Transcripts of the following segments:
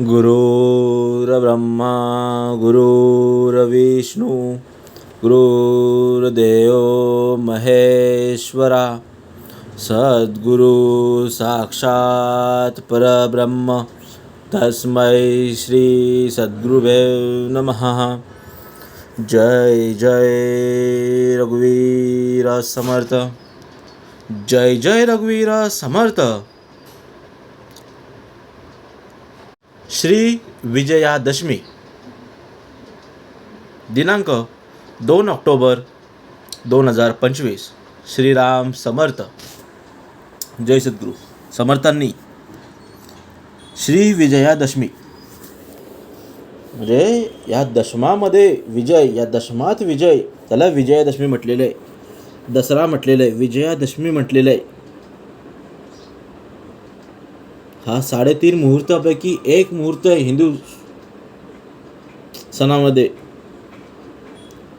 गुरुर्ब्रह्मा गुरुर्विष्णू गुरुर्देव महेश्वरा सद्गुरु साक्षात परब्रह्म तस्मै श्री सद्गुरुवे नमः। जय जय रघुवीर समर्थ। जय जय रघुवीर समर्थ श्री विजयादशमी. दिनांक दोन ऑक्टोबर दोन हजार पंचवीस. श्रीराम समर्थ. जय सद्गुरू. समर्थांनी श्री विजयादशमी. म्हणजे या दशमामध्ये विजय या दशमात विजय त्याला विजयादशमी म्हटलेलं आहे. दसरा म्हटलेलं आहे विजयादशमी म्हटलेलं आहे. हा साडेतीन मुहूर्तापैकी एक मुहूर्त आहे हिंदू सणामध्ये.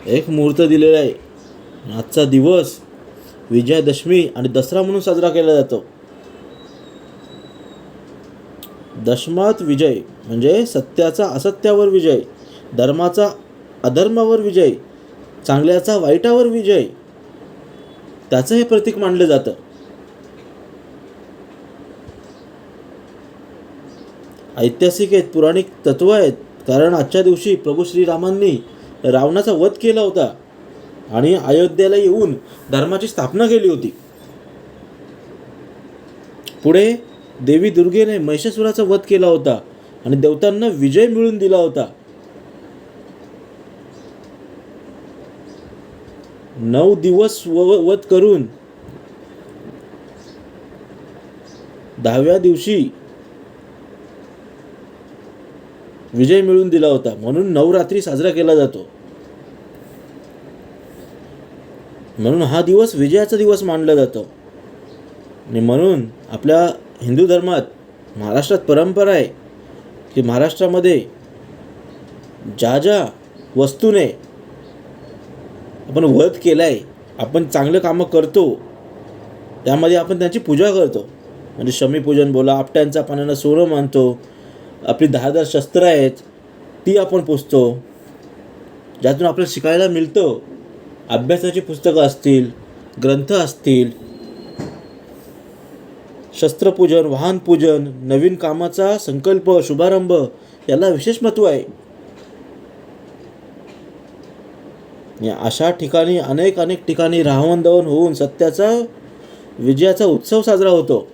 एक मुहूर्त दिलेला आहे. आजचा दिवस विजयादशमी आणि दसरा म्हणून साजरा केला जातो. दशमात विजय म्हणजे सत्याचा असत्यावर विजय धर्माचा अधर्मावर विजय चांगल्याचा वाईटावर विजय त्याचं हे प्रतीक मानलं जातं. ऐतिहासिक आहेत पुराणिक तत्व आहेत. कारण आजच्या दिवशी प्रभू श्रीरामांनी रावणाचा वध केला होता आणि अयोध्येला येऊन धर्माची स्थापना केली होती. पुढे देवी दुर्गेने महिषासुराचा वध केला होता आणि देवतांना विजय मिळून दिला होता. नऊ दिवस व वध करून दहाव्या दिवशी विजय मिळवून दिला होता. म्हणून नवरात्री साजरा केला जातो. म्हणून हा दिवस विजयाचा दिवस मानला जातो. आणि म्हणून आपल्या हिंदू धर्मात महाराष्ट्रात परंपरा आहे की महाराष्ट्रामध्ये ज्या ज्या वस्तूने आपण वध केला आहे आपण चांगलं कामं करतो त्यामध्ये आपण त्यांची पूजा करतो. म्हणजे शमीपूजन बोला आपट्यांचा पाण्यानं सोनं मानतो आपली दहा शस्त्र आहेत ती आपण पुसतो. ज्यातून आपल्याला शिकायला मिळतं. अभ्यासाची पुस्तकं असतील ग्रंथ असतील शस्त्रपूजन वाहनपूजन नवीन कामाचा संकल्प शुभारंभ याला विशेष महत्त्व आहे. अशा ठिकाणी अनेक अनेक ठिकाणी राहवण दहन होऊन सत्याचा विजयाचा उत्सव साजरा होतो.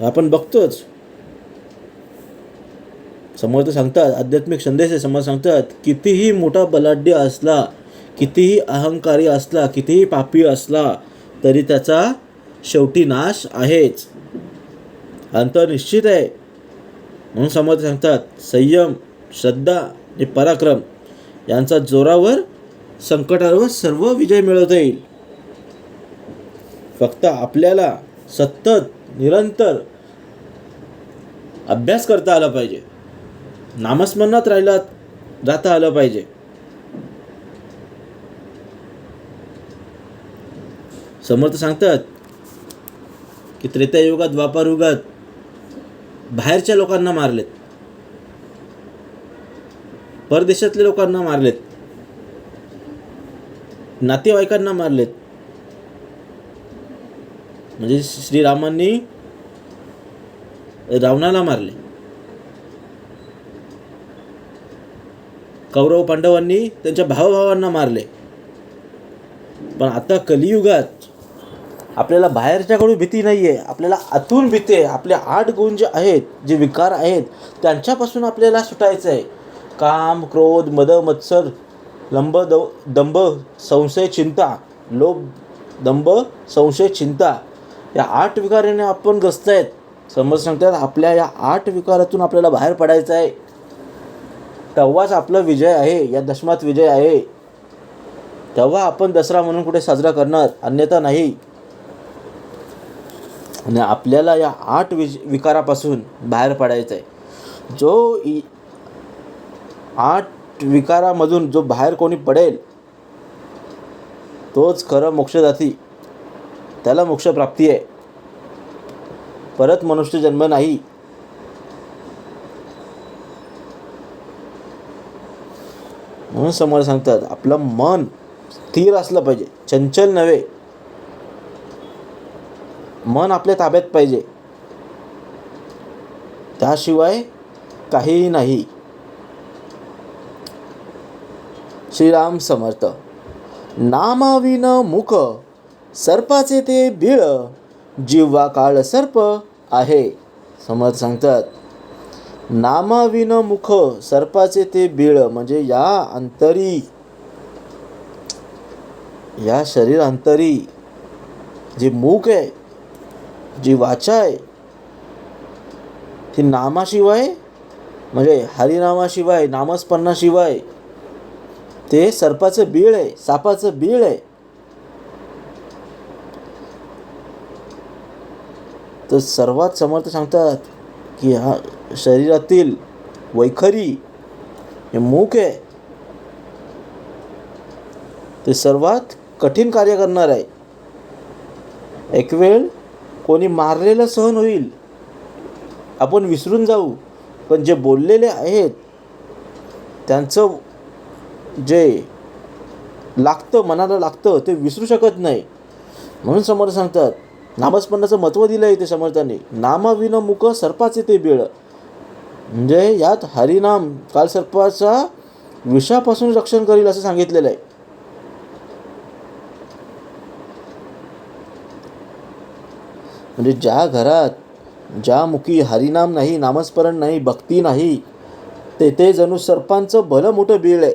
आपण बघतोच. समर्थ सांगतात आध्यात्मिक संदेश आहे. समर्थ सांगतात कितीही मोठा बलाढ्य असला कितीही अहंकारी असला कितीही पापी असला तरी त्याचा शेवटी नाश आहेच. अंतर निश्चित आहे. म्हणून समर्थ सांगतात संयम श्रद्धा आणि पराक्रम यांचा जोरावर संकटावर सर्व विजय मिळवता येईल. फक्त आपल्याला सतत निरंतर अभ्यास करता आला पाहिजे. नामस्मरणात राहिला जाता आलं पाहिजे. समर्थ सांगतात की त्रेतायुगात द्वापार युगात बाहेरच्या लोकांना मारलेत. परदेशातल्या लोकांना मारलेत. नातेवाईकांना मारलेत. म्हणजे श्रीरामांनी रावणाला मारले. कौरव पांडवांनी त्यांच्या भावभावांना मारले. पण आता कलियुगात आपल्याला बाहेरच्याकडून भीती नाही आहे आपल्याला आतून भीती आहे. आपले आठ गुण जे आहेत जे विकार आहेत त्यांच्यापासून आपल्याला सुटायचं आहे. काम क्रोध मद मत्सर लंब द दंभ संशय चिंता लोभ दंभ संशय चिंता या आठ विकाराने आपण ग्रस्त आहेत. समज सांगतात आपल्या या आठ विकारातून आपल्याला बाहेर पडायचं आहे. तेव्हाच आपला विजय आहे या दशमात विजय आहे. तेव्हा आपण दसरा म्हणून कुठे साजरा करणार? अन्यथा नाही. आणि आपल्याला या आठ विज विकारापासून बाहेर पडायचं आहे जो इ आठ विकारामधून जो बाहेर कोणी पडेल तोच खरं मोक्षदाती. त्याला मोक्षप्राप्ती आहे. परत मनुष्य जन्म नाही. म्हणून समोर सांगतात आपलं मन स्थिर असलं पाहिजे चंचल नव्हे. मन आपल्या ताब्यात पाहिजे. त्याशिवाय काहीही नाही. श्रीराम समर्थ नामाविन मुख सर्पाचे ते बिळ जिव्हा काळ सर्प आहे. समर्थ सांगतात नामाविन मुख सर्पाचे ते बिळ म्हणजे या अंतरी या शरीर अंतरी जे मूक आहे जी वाचा आहे ती नामाशिवाय म्हणजे हरिनामाशिवाय नामस्पन्नाशिवाय ते सर्पाचं बीळ आहे सापाचं बीळ आहे. तर सर्वात समर्थ सांगतात की हा शरीरातील वैखरी हे मूक आहे. ते सर्वात कठीण कार्य करणार आहे. एक वेळ कोणी मारलेलं सहन होईल. आपण विसरून जाऊ. पण जे बोललेले आहेत त्यांचं जे लागतं मनाला लागतं ते विसरू शकत नाही. म्हणून समर्थ सांगतात नामस्मरणाचं महत्त्व दिलं आहे ते समर्थांनी. नामाविन मुख सर्पाचे ते बिळ. म्हणजे यात हरिनाम कालसर्पाचा विषापासून रक्षण करील असं सांगितलेलं आहे. म्हणजे ज्या घरात ज्या मुखी हरिनाम नाही नामस्मरण नाही भक्ती नाही ते ते जणू सर्पांचं भलं मोठं बीळ आहे.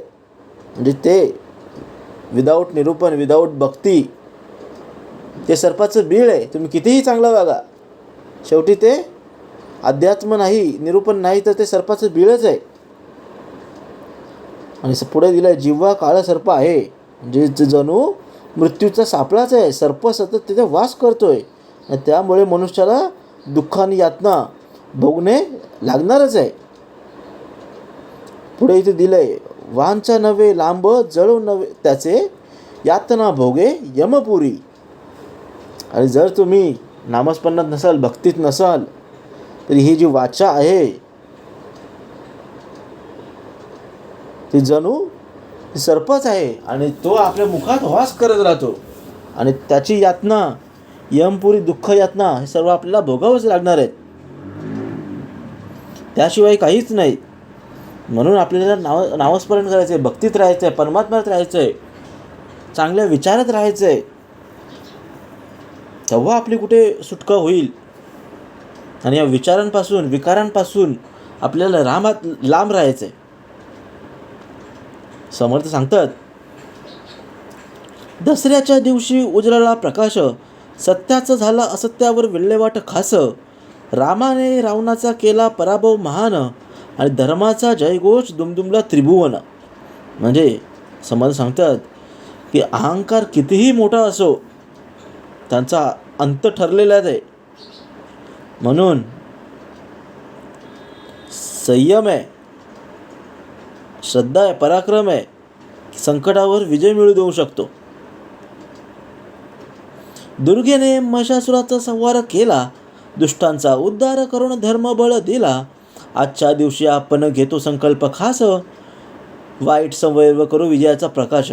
म्हणजे ते विदाऊट निरूपण विदाऊट भक्ती ते सर्पाचं बीळ आहे. तुम्ही कितीही चांगलं वागा शेवटी ते अध्यात्म नाही निरूपण नाही तर ते सर्पाचं बिळच आहे. आणि पुढे दिलं जिव्हा काळा सर्प आहे म्हणजे जणू मृत्यूचा सापळाच आहे. सर्प सतत तिथे वास करतोय. आणि त्यामुळे मनुष्याला दुःख आणि यातना भोगणे लागणारच आहे. पुढे इथे दिलंय वांचा नव्हे लांब जळू नव्हे त्याचे यातना भोगे यमपुरी. आणि जर तुम्ही नामस्पन्नात नसाल भक्तीत नसाल तर ही जी वाचा आहे ती जणू सर्पच आहे आणि तो आपल्या मुखात वास करत राहतो. आणि त्याची यातना यमपुरी दुःख यातना हे सर्व आपल्याला भोगावंच लागणार आहेत. त्याशिवाय काहीच नाही. म्हणून आपल्याला नाव नामस्मरण करायचं आहे भक्तीत राहायचं आहे परमात्म्यात राहायचं आहे चांगल्या विचारात राहायचं आहे तेव्हा आपली कुठे सुटका होईल? आणि या विचारांपासून विकारांपासून आपल्याला रामात लांब राहायचं आहे समर्थ सांगतात दसऱ्याच्या दिवशी उजळला प्रकाश सत्याचं झालं असत्यावर विल्हेवाट खास रामाने रावणाचा केला पराभव महान आणि धर्माचा जयघोष दुमदुमला त्रिभुवन. म्हणजे समर्थ सांगतात की अहंकार कितीही मोठा असो त्यांचा अंत ठरलेलाच आहे. म्हणून संयम आहे श्रद्धा आहे पराक्रम आहे संकटावर विजय मिळू देऊ शकतो. दुर्गेने महिषासुराचा संहार केला दुष्टांचा उद्धार करून धर्मबळ दिला. आजच्या दिवशी आपण घेतो संकल्प खास. वाईट संवैव करू विजयाचा प्रकाश.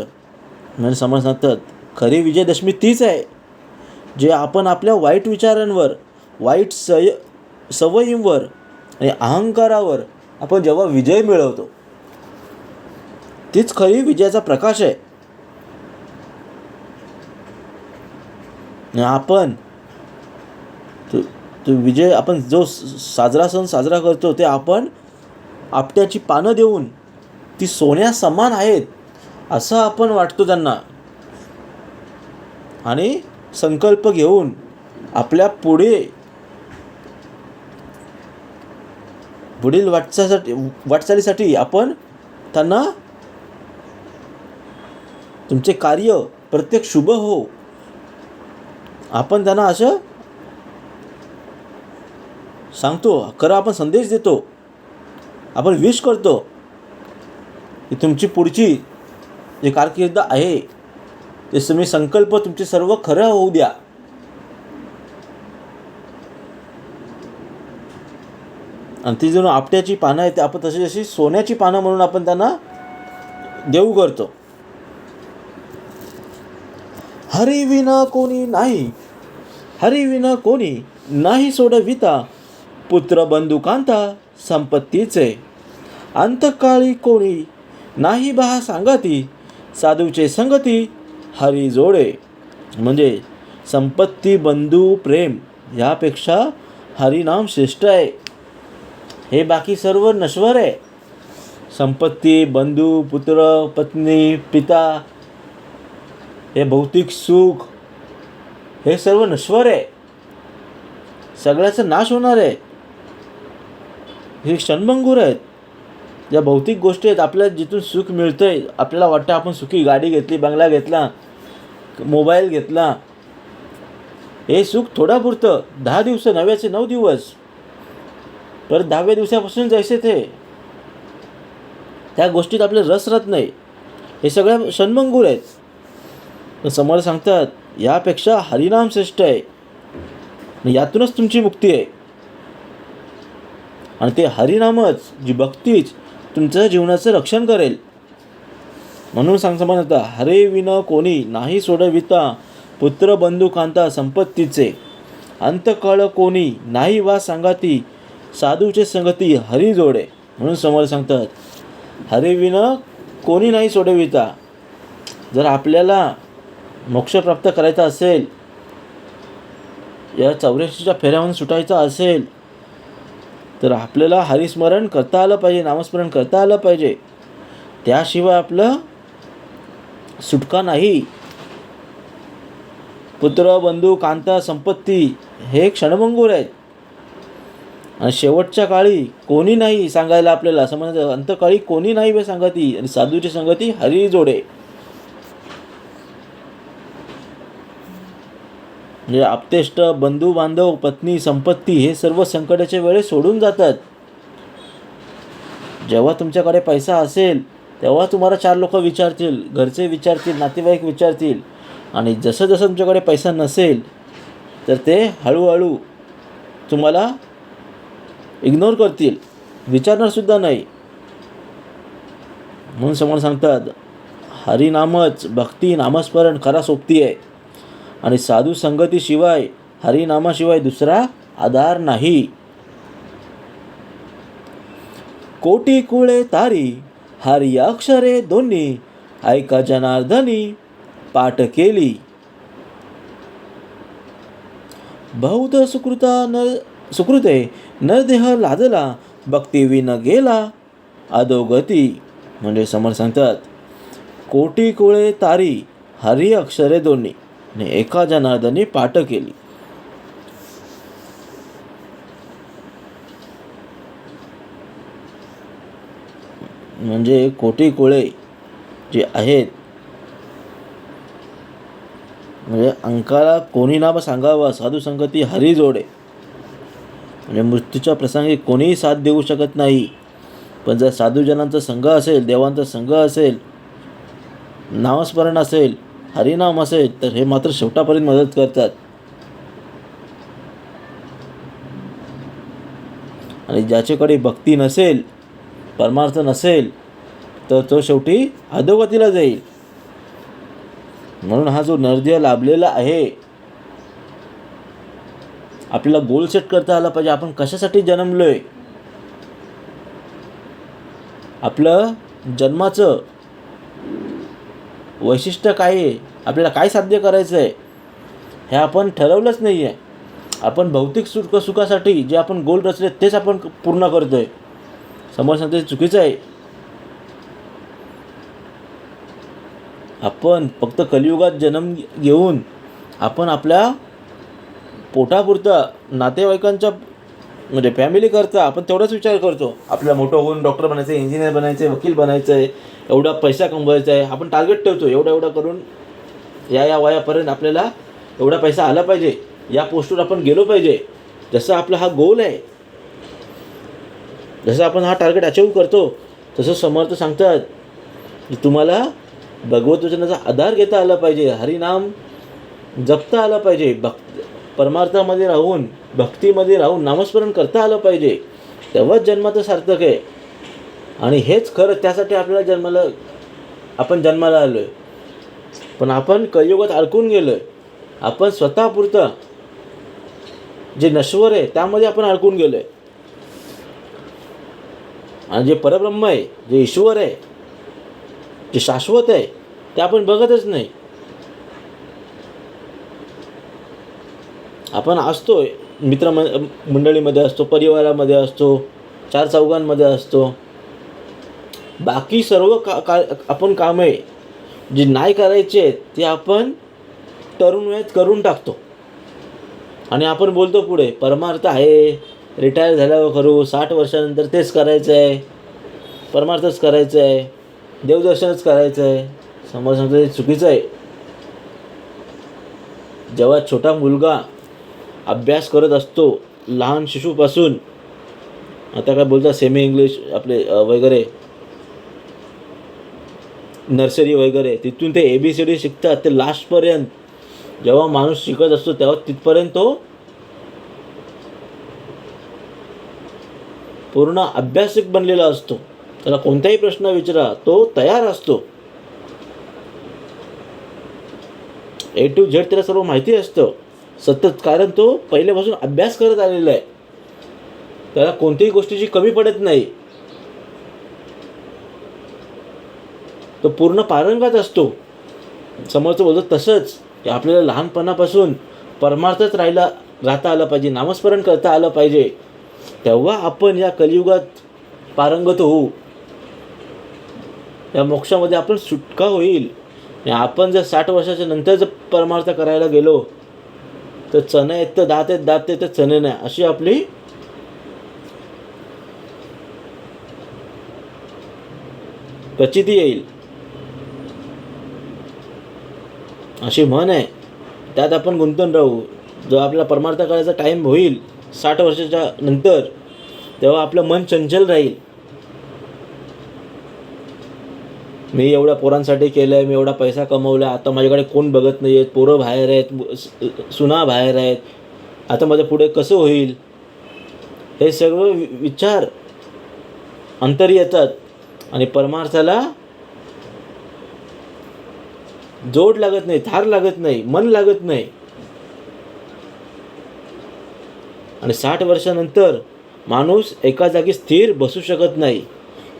म्हणजे समज सांगतात खरी विजयदशमी तीच आहे. जे आपण आपल्या वाईट विचारांवर वाईट सय सवयींवर आणि अहंकारावर आपण जेव्हा विजय मिळवतो तीच खरी विजयाचा प्रकाश आहे. आपण तो तो विजय आपण जो साजरा सण साजरा करतो ते आपण आपट्याची पानं देऊन ती सोन्या समान आहेत असं आपण वाटतो त्यांना. आणि संकल्प घेऊन आपल्या पुढे पुढील वाटचासाठी वाटचालीसाठी आपण त्यांना तुमचे कार्य प्रत्येक शुभ हो. आपण त्यांना असं सांगतो खरं आपण संदेश देतो. आपण विश करतो की तुमची पुढची जी कारकिर्द आहे ते तुम्ही संकल्प तुमचे सर्व खरं होऊ द्या. आणि ती जणू आपट्याची पानं आहेत आपण तशी जशी सोन्याची पानं म्हणून आपण त्यांना देऊ करतो. हरिविना कोणी नाही हरिविना कोणी नाही सोडविता पुत्र बंधुकांता संपत्तीचे. अंतकाळी कोणी नाही बहा सांगती साधूचे संगती हरी जोडे. म्हणजे संपत्ती बंधू प्रेम यापेक्षा हरिनाम श्रेष्ठ आहे. हे बाकी सर्व नश्वर आहे. संपत्ती बंधू पुत्र पत्नी पिता हे भौतिक सुख हे सर्व नश्वर आहे. सगळ्याचा नाश होणार आहे. हे क्षणभंगूर आहेत. ज्या भौतिक गोष्टी आहेत आपल्याला जिथून सुख मिळतंय आपल्याला वाटतं आपण सुखी गाडी घेतली बंगला घेतला मोबाईल घेतला. हे सुख थोडापुरतं दहा दिवस नव्याचे नऊ दिवस. परत दहाव्या दिवसापासून जायचे ते. त्या गोष्टीत आपले रस राहत नाही. हे सगळ्या क्षणभंगूर आहेत. समोर सांगतात यापेक्षा हरिनाम श्रेष्ठ आहे. यातूनच तुमची मुक्ती आहे. आणि ते हरिनामच जी भक्तीच तुमचं जीवनाचं रक्षण करेल. म्हणून सांगता आता हरे विन कोणी नाही सोडविता पुत्र बंधू कांता संपत्तीचे. अंतकळ कोणी नाही वा सांगाती साधूचे संगती हरी जोडे म्हणून समोर सांगतात हरे कोणी नाही सोडविता. जर आपल्याला मोक्ष प्राप्त करायचा असेल या चौऱ्याऐंशीच्या फेऱ्यामधून सुटायचं असेल तर आपल्याला हरिस्मरण करता आलं पाहिजे नामस्मरण करता आलं पाहिजे. त्याशिवाय आपलं सुटका नाही. पुत्र बंधू कांता संपत्ती हे क्षणभंगूर आहेत. आणि शेवटच्या काळी कोणी नाही सांगायला आपल्याला असं म्हणायचं अंतकाळी कोणी नाही बे सांगती आणि साधूची संगती हरी जोडे. म्हणजे आपतेष्ट बंधू बांधव पत्नी संपत्ती हे सर्व संकटाच्या वेळेस सोडून जातात. जेव्हा तुमच्याकडे पैसा असेल तेव्हा तुम्हाला चार लोक विचारतील घरचे विचारतील नातेवाईक विचारतील. आणि जसं जसं तुमच्याकडे पैसा नसेल तर ते हळूहळू तुम्हाला इग्नोर करतील. विचारणारसुद्धा नाही. म्हणून समोर सांगतात हरिनामच भक्ती नामस्मरण खरा सोबती आहे. आणि साधू संगतीशिवाय हरिनामाशिवाय दुसरा आधार नाही. कोटी कुळे तारी हरी अक्षरे दोन्ही ऐका जनार्दनी पाठ केली. बहुत सुकृता न सुकृते नरदेह लादला भक्ती विन गेला. अधोगती म्हणजे समोर सांगतात कोटी कुळे तारी हरी अक्षरे दोन्ही. आणि एका जनार्दनी पाठ केली. म्हणजे कोटी कोळे जे आहेत म्हणजे अंकाला कोणी नाम सांगावं साधू संगती हरी जोडे. म्हणजे मृत्यूच्या प्रसंगी कोणीही साथ देऊ शकत नाही. पण जर साधूजनांचा संघ असेल देवांचा संघ असेल नामस्मरण असेल हरिनाम असेल तर हे मात्र शेवटापर्यंत मदत करतात. आणि ज्याच्याकडे भक्ती नसेल परमार्थ नसेल तर तो शेवटी अधोगतीला जाईल. म्हणून हा जो नरदेह लाभलेला आहे आपल्याला गोल सेट करता आला पाहिजे. आपण कशासाठी जन्मलोय? आपलं जन्माचं वैशिष्ट्य काय आहे? आपल्याला काय साध्य करायचं आहे हे आपण ठरवलंच नाही आहे आपण भौतिक सुख सुखासाठी जे आपण गोल रचले तेच आपण पूर्ण करतो आहे समोर सांगते चुकीचं आहे. आपण फक्त कलियुगात जन्म घेऊन आपण आपल्या पोटापुरतं नातेवाईकांच्या म्हणजे फॅमिली करता आपण तेवढाच विचार करतो. आपल्याला मोठं होऊन डॉक्टर बनायचं आहे इंजिनियर बनायचं आहे वकील बनायचं आहे एवढा पैसा कमवायचा आहे आपण टार्गेट ठेवतो. एवढा एवढा करून या या वयापर्यंत आपल्याला एवढा पैसा आला पाहिजे. या पोस्टवर आपण गेलो पाहिजे. जसं आपला हा गोल आहे जसं आपण हा टार्गेट अचीव करतो तसं समर्थ सांगतात की तुम्हाला भगवत वचनाचा आधार घेता आला पाहिजे. हरिनाम जपता आलं पाहिजे. भक्त परमार्थामध्ये राहून भक्तीमध्ये राहून नामस्मरण करता आलं पाहिजे. तेव्हाच जन्माचं सार्थक आहे. आणि हेच खरं त्यासाठी आपल्याला जन्माला आपण जन्माला आलो आहे पण आपण कलयुगात अडकून गेलो आहे आपण स्वतःपुरतं जे नश्वर आहे त्यामध्ये आपण अडकून गेलो आहे आणि जे परब्रह्म आहे जे ईश्वर आहे जे शाश्वत आहे ते आपण बघतच नाही. आपण असतो मित्र मंडळीमध्ये असतो परिवारामध्ये असतो चार चौघांमध्ये असतो. बाकी सर्व का का आपण कामे जी नाही करायचे आहेत ते आपण तरुण वयात करून टाकतो. आणि आपण बोलतो पुढे परमार्थ आहे रिटायर झाल्यावर करू साठ वर्षानंतर तेच करायचं आहे परमार्थच करायचं आहे देवदर्शनच करायचं आहे समोर समजा हे चुकीचं आहे. जेव्हा छोटा मुलगा अभ्यास करत असतो लहान शिशूपासून. आता काय बोलतात सेमी इंग्लिश आपले वगैरे. नर्सरी वगैरे. तिथून ते ए बी सी डी शिकतात ते लास्टपर्यंत जेव्हा माणूस शिकत असतो तेव्हा तिथपर्यंत तो पूर्ण अभ्यासिक बनलेला असतो. त्याला कोणताही प्रश्न विचारा तो तयार असतो. ए टू झेड त्याला सर्व माहिती असतं. सतत. कारण तो पहिल्यापासून अभ्यास करत आलेला आहे. त्याला कोणत्याही गोष्टीची कमी पडत नाही. तो पूर्ण पारंगत असतो. समोरचं बोलतो तसंच. की आपल्याला लहानपणापासून परमार्थच राहिला राहता आलं पाहिजे नामस्मरण करता आलं पाहिजे. तेव्हा आपण या कलियुगात पारंगत होऊ. या मोक्षामध्ये आपण सुटका होईल. आणि आपण जर साठ वर्षाच्या नंतर जर परमार्थ करायला गेलो तर चणे आहेत तर दात आहेत दात आहेत तर चणे नाही. अशी आपली प्रचिती येईल. अशी म्हण आहे. त्यात आपण गुंतून राहू. जो आपला परमार्थ करायचा टाईम होईल साठ वर्षाच्या नंतर तेव्हा आपलं मन चंचल राहील. मी एवढ्या पोरांसाठी केलं आहे मी एवढा पैसा कमवला आता माझ्याकडे कोण बघत नाही आहेत पोरं बाहेर आहेत सुना बाहेर आहेत. आता माझं पुढे कसं होईल? हे सर्व विचार अंतर येतात. आणि परमार्थाला जोड लागत नाही थार लागत नाही मन लागत नाही. आणि साठ वर्षानंतर माणूस एका जागी स्थिर बसू शकत नाही.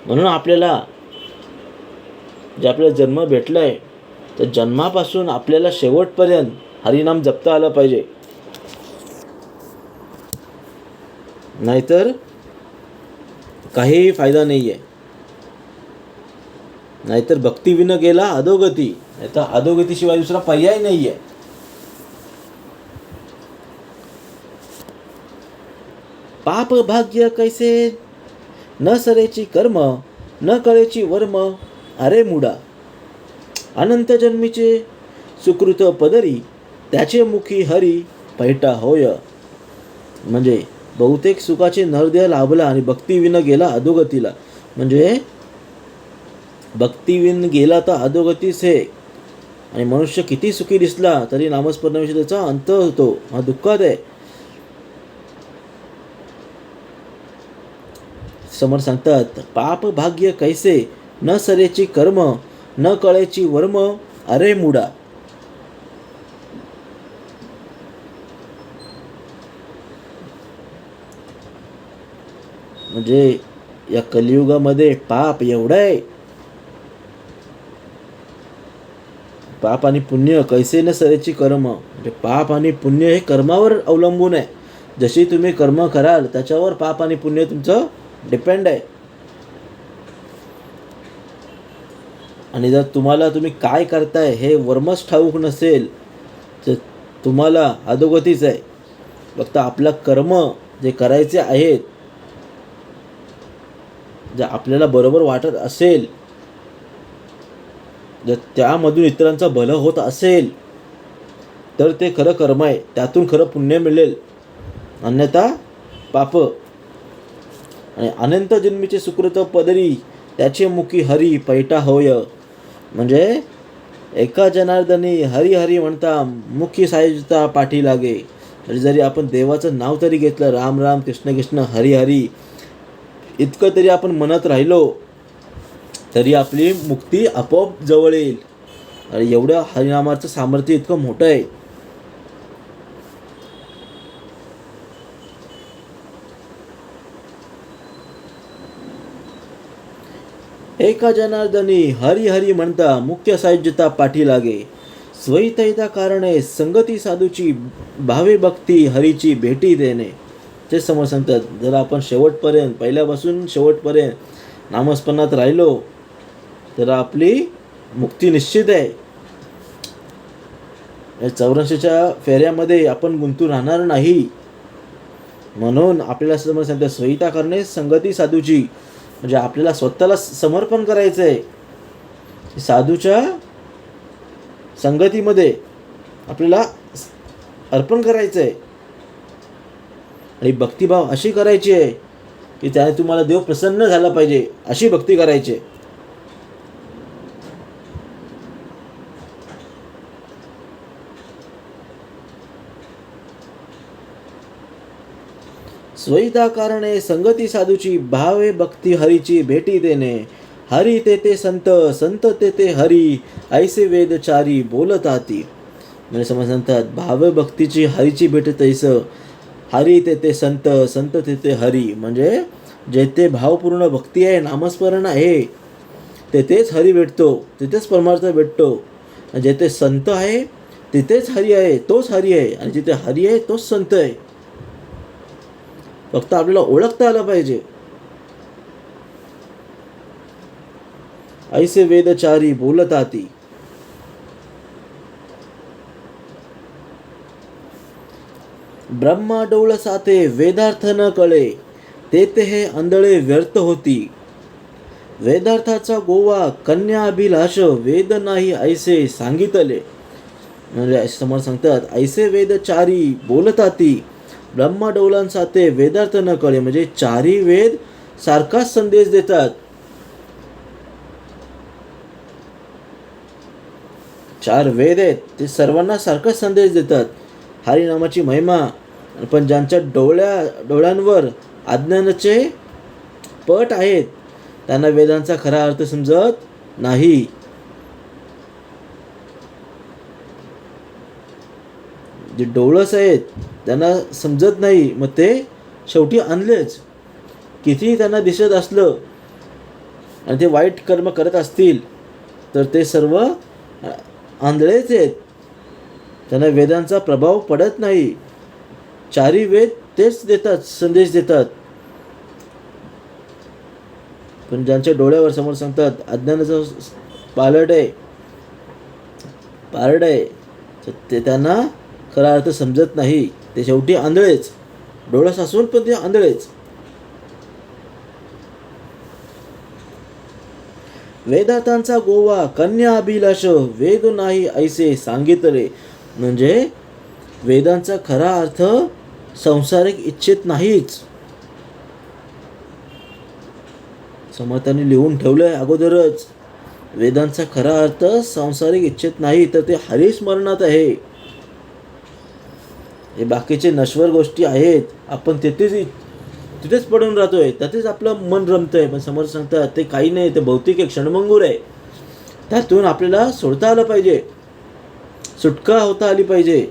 म्हणून आपल्याला जे आपल्याला जन्म भेटला आहे त्या जन्मापासून आपल्याला शेवटपर्यंत हरिनाम जपता आलं पाहिजे. नाहीतर काहीही फायदा नाही आहे नाहीतर भक्तीविनं गेला अधोगती नाहीतर अधोगतीशिवाय दुसरा पर्याय नाही आहे पाप भाग्य कैसे? न सरेची कर्म न कळेची वर्म अरे मुडा अनंत जन्मीचे सुकृत पदरी त्याचे मुखी हरी पैटा होय. म्हणजे बहुतेक सुखाचे नरदेह लाभला आणि भक्तिविन गेला अधोगतीला. म्हणजे भक्तिविन गेला तर अधोगतीस हे. आणि मनुष्य किती सुखी दिसला तरी नामस्मरणाविषयी त्याचा अंत होतो. हा दुःखात आहे. समोर सांगतात पाप भाग्य कैसे? न सरेची कर्म न कळेची वर्म अरे मुडा. म्हणजे या कलियुगामध्ये पाप एवढं आहे पाप आणि पुण्य कैसे न सरेची कर्म? म्हणजे पाप आणि पुण्य हे कर्मावर अवलंबून आहे. जशी तुम्ही कर्म कराल त्याच्यावर पाप आणि पुण्य तुमचं डिपेंड आहे. आणि जर तुम्हाला तुम्ही काय करताय हे वर्मच ठाऊक नसेल तर तुम्हाला अधोगतीच आहे. फक्त आपलं कर्म जे करायचे आहेत जे आपल्याला बरोबर वाटत असेल जर त्यामधून इतरांचं भलं होत असेल तर ते खरं कर्म आहे. त्यातून खरं पुण्य मिळेल. अन्यथा पाप. आणि अनंत जन्मीचे सुकृत पदरी त्याचे मुखी हरी पैटा होय. म्हणजे एका जनार्दनी हरी हरी म्हणता मुखी सायुजता पाठी लागे. म्हणजे जरी आपण देवाचं नाव तरी घेतलं राम राम कृष्ण कृष्ण हरी हरी इतकं तरी आपण म्हणत राहिलो तरी आपली मुक्ती आपोआप जवळ येईल. एवढं एवढ्या हरिनामाचं सामर्थ्य इतकं मोठं आहे. एका जनार्दनी हरी हरी म्हणता मुख्य सायुज्यता पाठी लागे स्वैतैता कारणे संगती साधूची भावे भक्ती हरीची भेटी देणे ते समोर सांगतात जर आपण शेवटपर्यंत पहिल्यापासून शेवटपर्यंत नामस्मरणात राहिलो तर आपली मुक्ती निश्चित आहे या चौऱ्याऐंशीच्या फेऱ्यामध्ये आपण गुंतून राहणार नाही म्हणून आपल्याला समोर सांगतात स्वहिता करणे संगती साधूची म्हणजे आपल्याला स्वतःला समर्पण करायचं आहे साधूच्या संगतीमध्ये आपल्याला अर्पण करायचं आहे आणि भक्तिभाव अशी करायची आहे की त्याने तुम्हाला देव प्रसन्न झाला पाहिजे अशी भक्ती करायची आहे. स्वैता कारणे संगती साधूची भावे भक्ती हरीची भेटी देणे. हरी ते ते संत संत ते ते हरी ऐसे वेदचारी बोलत आती म्हणजे समज म्हणतात भाव भक्तीची हरीची भेट तैस. हरी ते ते संत संत ते ते हरी. म्हणजे जेथे भावपूर्ण भक्ती आहे नामस्मरण आहे तेथेच हरी भेटतो तिथेच परमार्थ भेटतो. आणि जेथे संत आहे तिथेच हरी आहे तोच हरी आहे. आणि जिथे हरी आहे तोच संत आहे. फक्त आपल्याला ओळखता आलं पाहिजे. ऐसे वेदचारी बोलताती ब्रह्मा डोळ साथे वेदार्थ न कळे तेथे हे आंधळे व्यर्थ होती. वेदार्थाचा गोवा कन्या अभिलाष वेद नाही ऐसे सांगितले. म्हणजे समोर सांगतात ऐसे वेदचारी बोलताती ब्रह्मडौलांसाथे वेदार्थ न कळे म्हणजे चारी वेद सारखाच संदेश देतात चार वेद आहेत ते सर्वांना सारखाच संदेश देतात हरिनामाची महिमा पण ज्यांच्या डोळ्या डोळ्यांवर अज्ञानाचे पट आहेत त्यांना वेदांचा खरा अर्थ समजत नाही जे डोळस आहेत त्यांना समजत नाही. मग ते शेवटी आणलेच. कितीही त्यांना दिसत असलं आणि ते वाईट कर्म करत असतील तर ते सर्व आंधळेच आहेत. त्यांना वेदांचा प्रभाव पडत नाही. चारी वेद तेच देतात संदेश देतात. पण ज्यांच्या डोळ्यावर समोर सांगतात अज्ञानाचं पालट आहे. पारड आहे. तर ते त्यांना खरा अर्थ समजत नाही. ते शेवटी आंधळेच. डोळस असून पण ते आंधळेच. वेदार्थांचा गोवा कन्या अभिलाष वेद नाही ऐसे सांगितले. म्हणजे वेदांचा खरा अर्थ संसारिक इच्छित नाहीच. समर्थांनी लिहून ठेवलंय अगोदरच. वेदांचा खरा अर्थ संसारिक इच्छित नाही तर ते हरिस्मरणात आहे. हे बाकीचे नश्वर गोष्टी आहेत आपण तेथेच तिथेच पडून राहतोय त्यातच आपलं मन रमतंय. पण समोर सांगतात ते काही नाही ते भौतिक एक क्षणभंगूर आहे. त्यातून आपल्याला सोडता आलं पाहिजे. सुटका होता आली पाहिजे.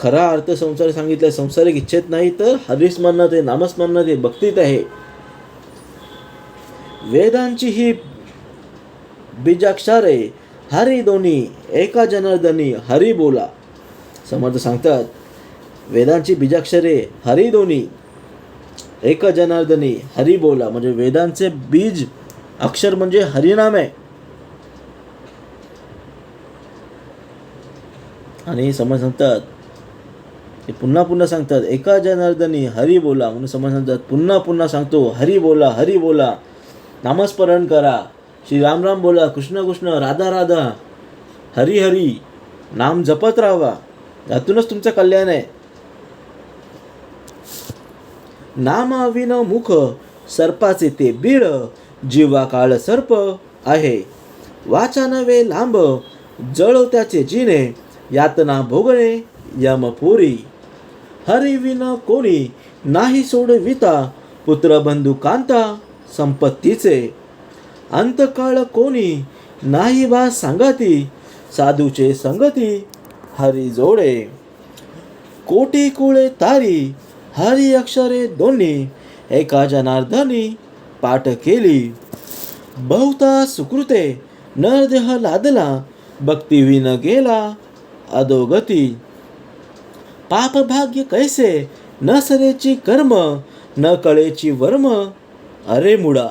खरा अर्थ संसार सांगितला संसारिक इच्छेत नाही तर हरिस्मरणात आहे नामस्मरणात आहे भक्तीत आहे. वेदांची ही बीजाक्षार आहे दोन्ही एका जनार्दनी हरी बोला. समर्थ सांगतात वेदांची बीजाक्षरे हरी दोन्ही एका जनार्दनी हरी बोला. म्हणजे वेदांचे बीज अक्षर म्हणजे हरिनाम आहे. आणि समज सांगतात ते पुन्हा पुन्हा सांगतात एका जनार्दनी हरी बोला. म्हणून समज सांगतात पुन्हा पुन्हा सांगतो हरी बोला हरी बोला. नामस्मरण करा. श्री राम राम बोला कृष्ण कृष्ण राधा राधा हरी हरी नाम जपत राहावा. यातूनच तुमचं कल्याण आहे. नामाविन मुख सर्पाचे ते बीळ जीवा काळ सर्प आहे. वाचा नवे लांब जळ त्याचे जिने यातना भोगणे यमपुरी. हरिविन कोणी नाही सोडविता पुत्र बंधू कांता संपत्तीचे. अंतकाळ कोणी नाही बा सांगाती साधूचे संगती हरी जोडे कोटी कुळे तारी हरी अक्षरे दोन्ही एका जनार्दनी पाठ केली बहुता सुकृते नरदेह लादला भक्तिविन गेला अधोगती पाप भाग्य कैसे न सरेची कर्म न कळेची वर्म अरे मुडा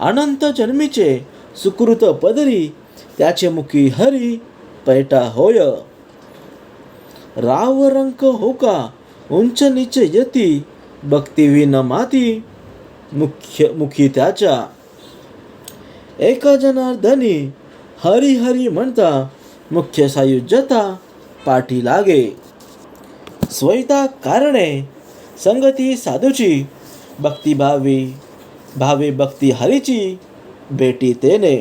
अनंत जन्मीचे सुकृत पदरी त्याचे मुखी हरी पैटा होय. राव रंक होका उंच नीच यती भक्तिविन माती मुख्य मुखी त्याच्या. एका जनार्दनी हरी हरी म्हणता मुख्य सायुज्यता पाठी लागे. स्वैता कारणे संगती साधूची भक्तिभावी भावी भावे भक्ती हरीची भेटी तेने.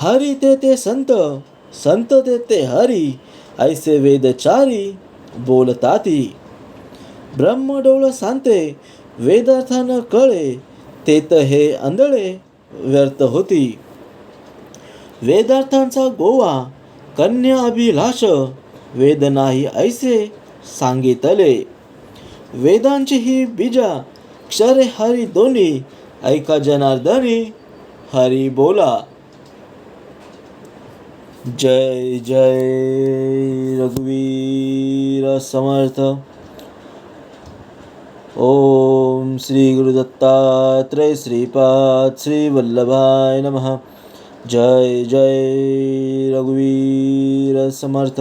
हरी ते ते संत संत ते ते हरी ऐसे वेदचारी बोलताती. ब्रह्मडोळ सांते वेदार्थानं कळे ते तर हे आंधळे व्यर्थ होती. वेदार्थांचा गोवा कन्या अभिलाष वेद नाही ऐसे सांगितले. वेदांची ही बीजा अक्षरे हरी दोन्ही ऐका जनार्दनी हरी बोला. जय जय रघुवीर समर्थ. ओम श्री गुरुदत्तात्रय श्रीपाद श्री वल्लभाय नमः. जय जय रघुवीर समर्थ.